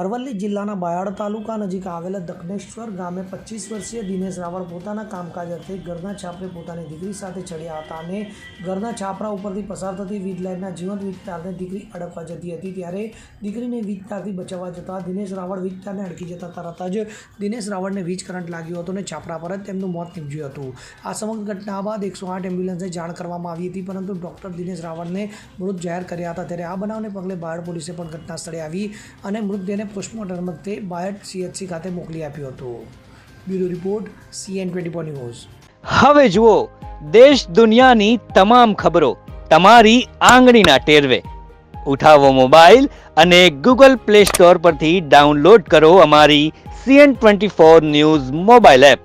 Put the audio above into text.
અરવલ્લી જિલ્લાના બાયડ તાલુકા નજીક આવેલા દક્ષિણેશ્વર ગામે પચીસ વર્ષીય દિનેશ રાવળ પોતાના કામકાજ અર્થે ઘરના છાપરે પોતાની દીકરી સાથે ચડ્યા હતા અને ઘરના છાપરા ઉપરથી પસાર થતી વીજ લાઇનના જીવંત વીજ દીકરી અડકવા જતી હતી. ત્યારે દીકરીને વીજ બચાવવા જતાં દિનેશ રાવળ વીજ અડકી જતા તરત જ દિનેશ રાવળને વીજ કરંટ લાગ્યો હતો અને છાપરા પર જ તેમનું મોત નીપજ્યું હતું. આ સમગ્ર ઘટના બાદ એકસો આઠ એમ્બ્યુલન્સને જાણ કરવામાં આવી હતી, પરંતુ ડૉક્ટર દિનેશ રાવળને મૃત જાહેર કર્યા હતા. ત્યારે આ બનાવને પગલે બાયડ પોલીસે પણ ઘટના સ્થળે આવી અને મૃતદેહને પોસ્ટમોર્ટમ વખતે બાયડ સીએચસી ખાતે મોકલી આપ્યું હતું. Bureau report, CN twenty four news. હવે જુઓ, દેશ દુનિયાની તમામ ખબરો તમારી આંગળીના ટેરવે. ઉઠાવો મોબાઈલ અને ગૂગલ પ્લે સ્ટોર પરથી ડાઉનલોડ કરો અમારી CN twenty four news mobile app.